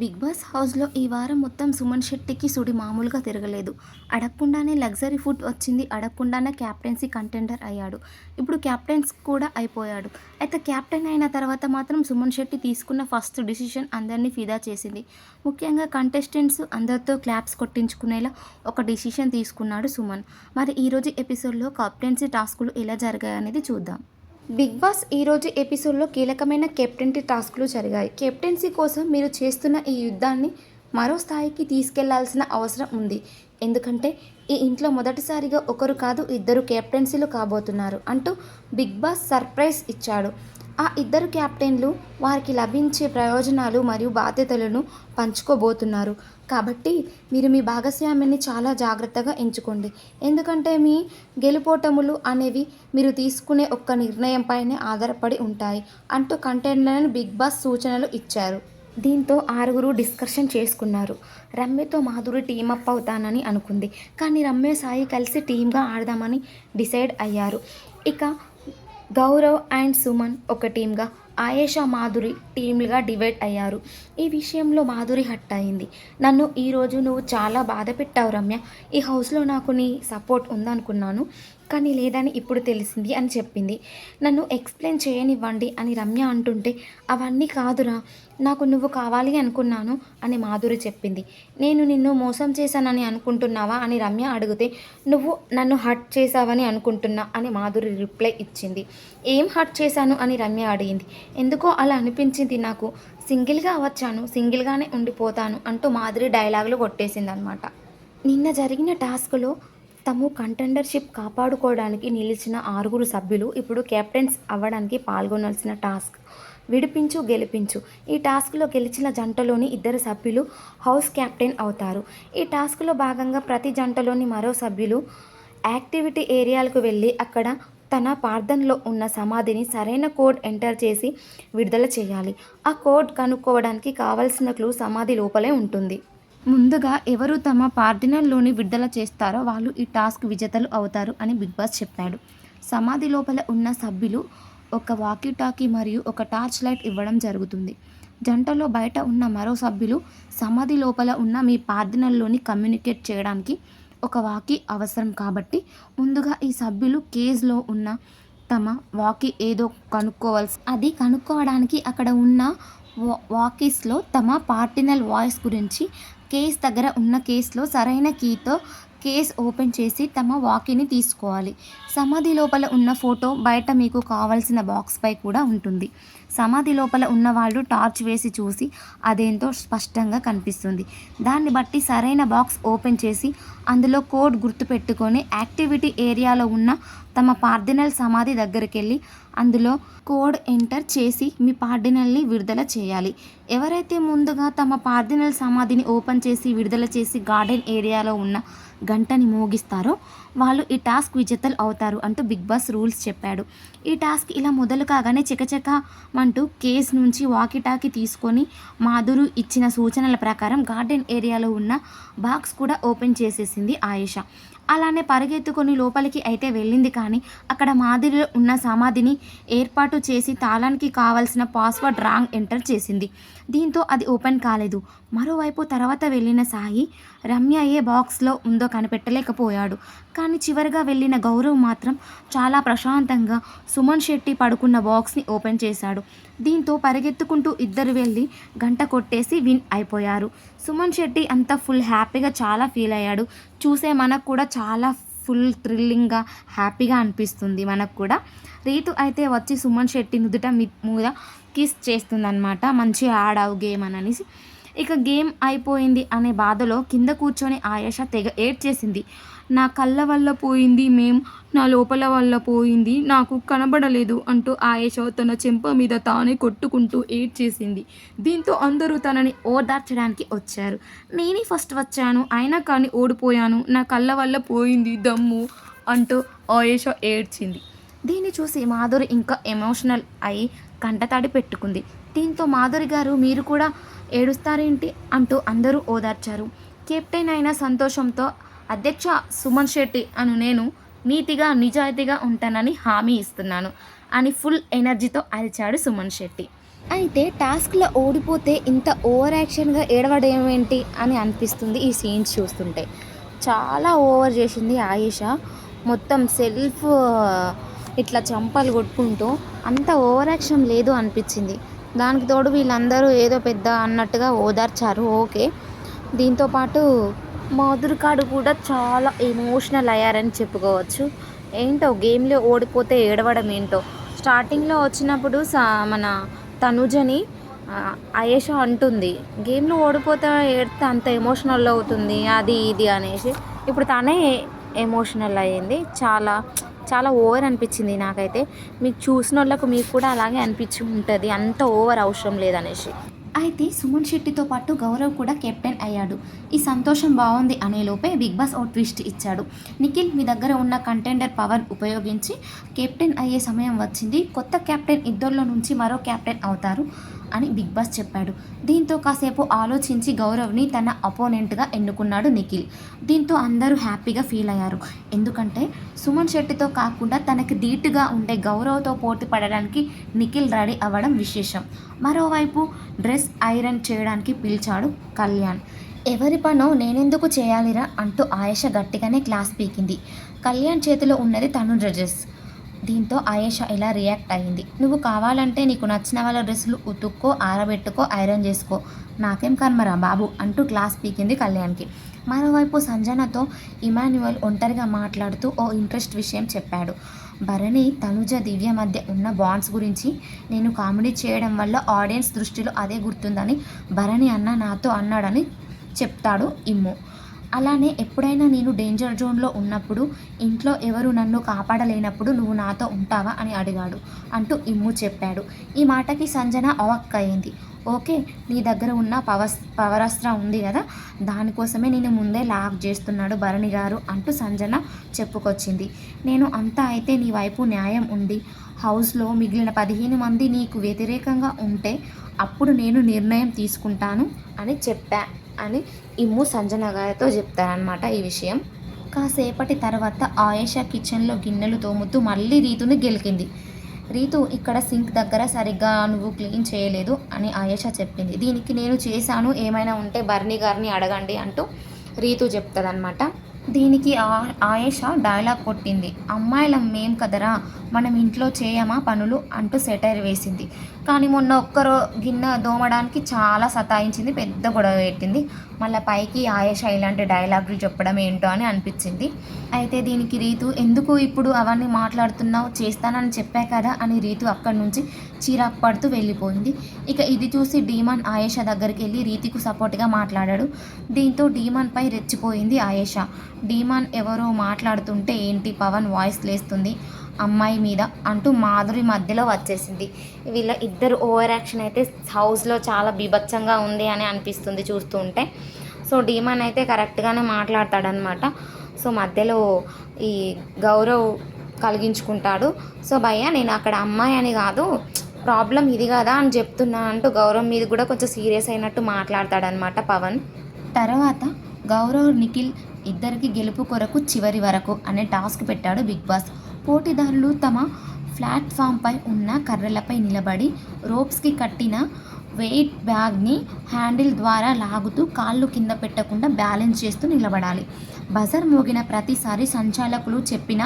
Big boss హౌస్లో ఈ వారం మొత్తం సుమన్ శెట్టికి సుడి మామూలుగా తిరగలేదు. అడగకుండానే లగ్జరీ ఫుడ్ వచ్చింది. అడగకుండానే క్యాప్టెన్సీ కంటెండర్ అయ్యాడు. ఇప్పుడు క్యాప్టెన్స్ కూడా అయిపోయాడు. అయితే క్యాప్టెన్ అయిన తర్వాత మాత్రం సుమన్ శెట్టి తీసుకున్న ఫస్ట్ డిసిషన్ అందరినీ ఫిదా చేసింది. ముఖ్యంగా కంటెస్టెంట్స్ అందరితో క్లాప్స్ కొట్టించుకునేలా ఒక డిసిషన్ తీసుకున్నాడు సుమన్. మరి ఈరోజు ఎపిసోడ్లో క్యాప్టెన్సీ టాస్కులు ఎలా జరిగాయనేది చూద్దాం. బిగ్ బాస్ ఈరోజు ఎపిసోడ్లో కీలకమైన కెప్టెన్సీ టాస్క్లు జరిగాయి. కెప్టెన్సీ కోసం మీరు చేస్తున్న ఈ యుద్ధాన్ని మరో స్థాయికి తీసుకెళ్ళాల్సిన అవసరం ఉంది. ఎందుకంటే ఈ ఇంట్లో మొదటిసారిగా ఒకరు కాదు ఇద్దరు కెప్టెన్సీలు కాబోతున్నారు అంటూ బిగ్ బాస్ సర్ప్రైజ్ ఇచ్చాడు. ఆ ఇద్దరు కెప్టెన్లు వారికి లభించే ప్రయోజనాలు మరియు బాధ్యతలను పంచుకోబోతున్నారు. కాబట్టి మీరు మీ భాగస్వామ్యాన్ని చాలా జాగ్రత్తగా ఎంచుకోండి. ఎందుకంటే మీ గెలుపోటములు అనేవి మీరు తీసుకునే ఒక్క నిర్ణయంపైనే ఆధారపడి ఉంటాయి అంటూ కంటెంట్లను బిగ్ బాస్ సూచనలు ఇచ్చారు. దీంతో ఆరుగురు డిస్కషన్ చేసుకున్నారు. రమ్యతో మాధురి టీమప్ అవుతానని అనుకుంది. కానీ రమ్య సాయి కలిసి టీమ్గా ఆడదామని డిసైడ్ అయ్యారు. ఇక గౌరవ్ అండ్ సుమన్ ఒక టీమ్గా ఆయేషా మాధురి టీమ్లుగా డివైడ్ అయ్యారు. ఈ విషయంలో మాధురి హట్ అయింది. నన్ను ఈరోజు నువ్వు చాలా బాధ పెట్టావు రమ్య. ఈ హౌస్లో నాకు నీ సపోర్ట్ ఉందనుకున్నాను. కానీ లేదని ఇప్పుడు తెలిసింది అని చెప్పింది. నన్ను ఎక్స్ప్లెయిన్ చేయనివ్వండి అని రమ్య అంటుంటే అవన్నీ కాదురా నాకు నువ్వు కావాలి అనుకున్నాను అని మాధురి చెప్పింది. నేను నిన్ను మోసం చేశానని అనుకుంటున్నావా అని రమ్య అడిగితే నువ్వు నన్ను హర్ట్ చేశావని అనుకుంటున్నా అని మాధురి రిప్లై ఇచ్చింది. ఏం హర్ట్ చేశాను అని రమ్య అడిగింది. ఎందుకో అలా అనిపించింది నాకు. సింగిల్గా వచ్చాను సింగిల్గానే ఉండిపోతాను అంటూ మాధురి డైలాగులు కొట్టేసింది అనమాట నిన్న జరిగిన టాస్క్లో తము కంటెండర్షిప్ కాపాడుకోవడానికి నిలిచిన ఆరుగురు సభ్యులు ఇప్పుడు కెప్టెన్స్ అవ్వడానికి పాల్గొనాల్సిన టాస్క్ విడిపించు గెలిపించు. ఈ టాస్క్లో గెలిచిన జంటలోని ఇద్దరు సభ్యులు హౌస్ కెప్టెన్ అవుతారు. ఈ టాస్క్లో భాగంగా ప్రతి జంటలోని మరో సభ్యులు యాక్టివిటీ ఏరియాలకు వెళ్ళి అక్కడ తన పార్థన్లో ఉన్న సమాధిని సరైన కోడ్ ఎంటర్ చేసి విడుదల చేయాలి. ఆ కోడ్ కనుక్కోవడానికి కావలసిన క్లూ సమాధి లోపలే ఉంటుంది. ముందుగా ఎవరు తమ పార్డినల్లోని విడుదల చేస్తారో వాళ్ళు ఈ టాస్క్ విజేతలు అవుతారు అని బిగ్ బాస్ చెప్పాడు. సమాధి లోపల ఉన్న సభ్యులు ఒక వాకీ టాకీ మరియు ఒక టార్చ్ లైట్ ఇవ్వడం జరుగుతుంది. జంటలో బయట ఉన్న మరో సభ్యులు సమాధి లోపల ఉన్న మీ పార్డినల్లోని కమ్యూనికేట్ చేయడానికి ఒక వాకీ అవసరం కాబట్టి ముందుగా ఈ సభ్యులు కేజ్లో ఉన్న తమ వాకీ ఏదో కనుక్కోవాల్సి అది కనుక్కోవడానికి అక్కడ ఉన్న వా- వాకీస్లో తమ పార్టినల్ వాయిస్ గురించి కేస్ దగ్గర ఉన్న కేసులో సరైన కీతో కేస్ ఓపెన్ చేసి తమ వాకీని తీసుకోవాలి. సమాధి లోపల ఉన్న ఫోటో బయట మీకు కావాల్సిన బాక్స్పై కూడా ఉంటుంది. సమాధి లోపల ఉన్న వాళ్ళు టార్చ్ వేసి చూసి అదేంతో స్పష్టంగా కనిపిస్తుంది. దాన్ని బట్టి సరైన బాక్స్ ఓపెన్ చేసి అందులో కోడ్ గుర్తుపెట్టుకొని యాక్టివిటీ ఏరియాలో ఉన్న తమ పార్డినల్ సమాధి దగ్గరికి వెళ్ళి అందులో కోడ్ ఎంటర్ చేసి మీ పార్డినల్ని విడుదల చేయాలి. ఎవరైతే ముందుగా తమ పార్డినల్ సమాధిని ఓపెన్ చేసి విడుదల చేసి గార్డెన్ ఏరియాలో ఉన్న గంటని మోగిస్తారో వాళ్ళు ఈ టాస్క్ విజేతలు అవుతారు అంటూ బిగ్ బాస్ రూల్స్ చెప్పాడు. ఈ టాస్క్ ఇలా మొదలు కాగానే చికచక అంటూ కేస్ నుంచి వాకిటాకి తీసుకొని మాధురు ఇచ్చిన సూచనల ప్రకారం గార్డెన్ ఏరియాలో ఉన్న బాక్స్ కూడా ఓపెన్ చేసేసి చేసింది ఆయేష. అలానే పరిగెత్తుకొని లోపలికి అయితే వెళ్ళింది కానీ అక్కడ మాదిరిలో ఉన్న సమాధిని ఏర్పాటు చేసి తాళానికి కావాల్సిన పాస్వర్డ్ రాంగ్ ఎంటర్ చేసింది. దీంతో అది ఓపెన్ కాలేదు. మరోవైపు తర్వాత వెళ్ళిన సాయి రమ్య ఏ బాక్స్లో ఉందో కనిపెట్టలేకపోయాడు. కానీ చివరిగా వెళ్ళిన గౌరవ్ మాత్రం చాలా ప్రశాంతంగా సుమన్ శెట్టి పడుకున్న బాక్స్ని ఓపెన్ చేశాడు. దీంతో పరిగెత్తుకుంటూ ఇద్దరు వెళ్ళి గంట కొట్టేసి విన్ అయిపోయారు. సుమన్ శెట్టి అంతా ఫుల్ హ్యాపీగా చాలా ఫీల్ అయ్యాడు. చూసే మనకు కూడా చాలా ఫుల్ థ్రిల్లింగ్గా హ్యాపీగా అనిపిస్తుంది మనకు కూడా. రీతు అయితే వచ్చి సుమన్ శెట్టి నుదుట మీద కిస్ చేస్తుందన్నమాట. మంచిగా ఆడావు గేమ్ అని అనేసి ఇక గేమ్ అయిపోయింది అనే బాధలో కింద కూర్చొని ఆయేష తెగ ఏడ్చేసింది. నా కళ్ళ వల్ల పోయింది మేం నా లోపల వల్ల పోయింది నాకు కనబడలేదు అంటూ ఆయేష తన చెంప మీద తానే కొట్టుకుంటూ ఏడ్చేసింది. దీంతో అందరూ తనని ఓదార్చడానికి వచ్చారు. నేనే ఫస్ట్ వచ్చాను అయినా కానీ ఓడిపోయాను నా కళ్ళ వల్ల పోయింది దమ్ము అంటూ ఆయేష ఏడ్చింది. దీన్ని చూసి మాధురి ఇంకా ఎమోషనల్ అయి కంటతడి పెట్టుకుంది. దీంతో మాధురి గారు మీరు కూడా ఏడుస్తారేంటి అంటూ అందరూ ఓదార్చారు. కెప్టెన్ అయిన సంతోషంతో అధ్యక్ష సుమన్ శెట్టి అను నేను నీతిగా నిజాయితీగా ఉంటానని హామీ ఇస్తున్నాను అని ఫుల్ ఎనర్జీతో అరిచాడు సుమన్ శెట్టి. అయితే టాస్క్లో ఓడిపోతే ఇంత ఓవర్ యాక్షన్గా ఏడవడం ఏంటి అని అనిపిస్తుంది ఈ సీన్స్ చూస్తుంటే. చాలా ఓవర్ చేసింది ఆయేష. మొత్తం సెల్ఫ్ ఇట్లా చంపలు కొట్టుకుంటూ అంత ఓవర్ యాక్షన్ లేదు అనిపించింది. దానికి తోడు వీళ్ళందరూ ఏదో పెద్ద అన్నట్టుగా ఓదార్చారు. ఓకే. దీంతోపాటు మాధురికాడు కూడా చాలా ఎమోషనల్ అయ్యారని చెప్పుకోవచ్చు. ఏంటో గేమ్లో ఓడిపోతే ఏడవడం ఏంటో. స్టార్టింగ్లో వచ్చినప్పుడు సా మన తనుజని అయేష అంటుంది. గేమ్లో ఓడిపోతే ఏడితే అంత ఎమోషనల్ అవుతుంది అది ఇది అనేసి. ఇప్పుడు తనే ఎమోషనల్ అయ్యింది. చాలా చాలా ఓవర్ అనిపించింది నాకైతే. మీకు చూసిన వాళ్ళకు మీకు కూడా అలాగే అనిపించి ఉంటుంది అంత ఓవర్ అవసరం లేదనేసి. అయితే సుమన్ శెట్టితో పాటు గౌరవ్ కూడా కెప్టెన్ అయ్యాడు. ఈ సంతోషం బాగుంది అనే లోపే బిగ్ బాస్ ఓ ట్విస్ట్ ఇచ్చాడు. నిఖిల్ మీ దగ్గర ఉన్న కంటెండర్ పవర్ ఉపయోగించి కెప్టెన్ అయ్యే సమయం వచ్చింది. కొత్త కెప్టెన్ ఇద్దరిలో నుంచి మరో కెప్టెన్ అవుతారు. అని బిగ్ బాస్ చెప్పాడు. దీంతో కాసేపు ఆలోచించి గౌరవ్ని తన అపోనెంట్గా ఎన్నుకున్నాడు నిఖిల్. దీంతో అందరూ హ్యాపీగా ఫీల్ అయ్యారు. ఎందుకంటే సుమన్ శెట్టితో కాకుండా తనకి ధీటుగా ఉండే గౌరవ్తో పోటీ పడడానికి నిఖిల్ రెడీ అవ్వడం విశేషం. మరోవైపు డ్రెస్ ఐరన్ చేయడానికి పిలిచాడు కళ్యాణ్. ఎవరి పనో నేనెందుకు చేయాలిరా? అంటూ ఆయేష గట్టిగానే క్లాస్ పీకింది. కళ్యాణ్ చేతిలో ఉన్నది తను డ్రెస్ దీంతో ఆయేషా ఇలా రియాక్ట్ అయింది నువ్వు కావాలంటే నీకు నచ్చిన వాళ్ళ డ్రెస్సులు ఉతుక్కో ఆరబెట్టుకో ఐరన్ చేసుకో. నాకేం కర్మరా బాబు అంటూ క్లాస్ పీకింది కళ్యాణ్కి. మరోవైపు సంజనతో ఇమాన్యువల్ ఒంటరిగా మాట్లాడుతూ ఓ ఇంట్రెస్ట్ విషయం చెప్పాడు. భరణి తనుజ దివ్య మధ్య ఉన్న బాండ్స్ గురించి నేను కామెడీ చేయడం వల్ల ఆడియన్స్ దృష్టిలో అదే గుర్తుందని భరణి అన్న నాతో అన్నాడని చెప్తాడు ఇమ్ము. అలానే ఎప్పుడైనా నేను డేంజర్ జోన్లో ఉన్నప్పుడు ఇంట్లో ఎవరు నన్ను కాపాడలేనప్పుడు నువ్వు నాతో ఉంటావా అని అడిగాడు. అంటూ ఇమ్ము చెప్పాడు. ఈ మాటకి సంజన అవక్ అయింది ఓకే నీ దగ్గర ఉన్న పవస్ పవరాస్త్ర ఉంది కదా దానికోసమే నేను ముందే లాక్ చేస్తున్నాడు భరణి గారు అంటూ సంజన చెప్పుకొచ్చింది. నేను అంతా అయితే నీ వైపు న్యాయం ఉంది. హౌస్లో మిగిలిన పదిహేను మంది నీకు వ్యతిరేకంగా ఉంటే అప్పుడు నేను నిర్ణయం తీసుకుంటాను అని చెప్పా. అని ఇమ్ము సంజన గారితో చెప్తారనమాట ఈ విషయం. కాసేపటి తర్వాత ఆయేషా కిచెన్లో గిన్నెలు తోముతూ మళ్ళీ రీతుని గెలికింది. రీతు ఇక్కడ సింక్ దగ్గర సరిగ్గా నువ్వు క్లీన్ చేయలేదు అని ఆయేషా చెప్పింది. దీనికి నేను చేశాను ఏమైనా ఉంటే బర్నీ గారిని అడగండి అంటూ రీతు చెప్తుందనమాట దీనికి ఆయేషా డైలాగ్ కొట్టింది. అమ్మాయిలం మేం కదరా మనం ఇంట్లో చేయమా పనులు? అంటూ సెటైర్ వేసింది. కానీ మొన్న ఒక్కరో గిన్నె దోమడానికి చాలా సతాయించింది పెద్ద గొడవ పెట్టింది. మళ్ళీ పైకి ఆయేష ఇలాంటి డైలాగులు చెప్పడం ఏంటో అని అనిపించింది. అయితే దీనికి రీతు ఎందుకు ఇప్పుడు అవన్నీ మాట్లాడుతున్నావు? చేస్తానని చెప్పా కదా అని రీతు అక్కడి నుంచి చీరాకు పడుతూ వెళ్ళిపోయింది. ఇక ఇది చూసి డీమాన్ ఆయేష దగ్గరికి వెళ్ళి రీతికు సపోర్ట్గా మాట్లాడాడు. దీంతో డీమాన్పై రెచ్చిపోయింది ఆయేష. డీమాన్ ఎవరో మాట్లాడుతుంటే ఏంటి పవన్ వాయిస్ లేస్తుంది. అమ్మాయి మీద అంటూ మాధురి మధ్యలో వచ్చేసింది. వీళ్ళ ఇద్దరు ఓవర్ యాక్షన్ అయితే హౌస్లో చాలా బీభత్సంగా ఉంది అని అనిపిస్తుంది చూస్తూ ఉంటే. సో డీమాన్ అయితే కరెక్ట్గానే మాట్లాడతాడనమాట సో మధ్యలో ఈ గౌరవ్ కలిగించుకుంటాడు. సో భయ్య నేను అక్కడ అమ్మాయి అని కాదు ప్రాబ్లం ఇది కదా అని చెప్తున్నా అంటూ గౌరవ్ మీద కూడా కొంచెం సీరియస్ అయినట్టు మాట్లాడతాడనమాట పవన్. తర్వాత గౌరవ్ నిఖిల్ ఇద్దరికి గెలుపు కొరకు చివరి వరకు అనే టాస్క్ పెట్టాడు బిగ్ బాస్. పోటీదారులు తమ ప్లాట్ఫామ్పై ఉన్న కర్రలపై నిలబడి రోప్స్కి కట్టిన వెయిట్ బ్యాగ్ని హ్యాండిల్ ద్వారా లాగుతూ కాళ్ళు కింద పెట్టకుండా బ్యాలెన్స్ చేస్తూ నిలబడాలి. బజర్ మోగిన ప్రతిసారి సంచాలకులు చెప్పిన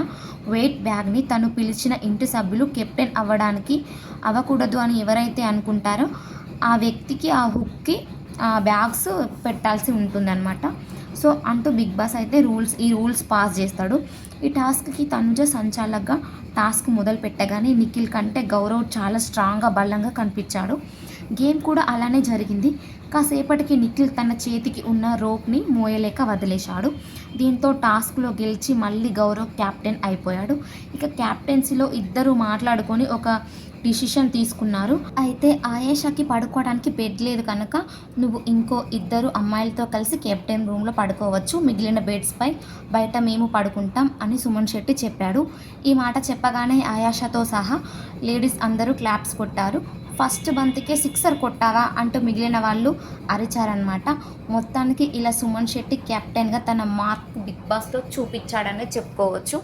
వెయిట్ బ్యాగ్ని తను పిలిచిన ఇంటి సభ్యులు కెప్టెన్ అవ్వడానికి అవ్వకూడదు అని ఎవరైతే అనుకుంటారో ఆ వ్యక్తికి ఆ హుక్కి ఆ బ్యాగ్స్ పెట్టాల్సి ఉంటుందన్నమాట. సో అంటూ బిగ్ బాస్ అయితే రూల్స్ ఈ రూల్స్ పాస్ చేస్తాడు. ఈ టాస్క్కి తనుజ సంచాలకగా టాస్క్ మొదలు పెట్టగానే నిఖిల్ కంటే గౌరవ్ చాలా స్ట్రాంగ్గా బలంగా కనిపించాడు. గేమ్ కూడా అలానే జరిగింది. కాసేపటికి నిఖిల్ తన చేతికి ఉన్న రోప్ని మోయలేక వదిలేశాడు. దీంతో టాస్క్లో గెలిచి మళ్ళీ గౌరవ్ క్యాప్టెన్ అయిపోయాడు. ఇక క్యాప్టెన్సీలో ఇద్దరు మాట్లాడుకొని ఒక డిసిషన్ తీసుకున్నారు. అయితే ఆయేషాకి పడుకోవడానికి బెడ్ లేదు కనుక నువ్వు ఇంకో ఇద్దరు అమ్మాయిలతో కలిసి కెప్టెన్ రూమ్లో పడుకోవచ్చు. మిగిలిన బెడ్స్పై బయట మేము పడుకుంటాం అని సుమన్ శెట్టి చెప్పాడు. ఈ మాట చెప్పగానే ఆయాషతో సహా లేడీస్ అందరూ క్లాప్స్ కొట్టారు. ఫస్ట్ బంతికే సిక్సర్ కొట్టావా అంటూ మిగిలిన వాళ్ళు అరిచారనమాట మొత్తానికి ఇలా సుమన్ శెట్టి కెప్టెన్గా తన మార్క్ బిగ్ బాస్లో చూపించాడనే చెప్పుకోవచ్చు.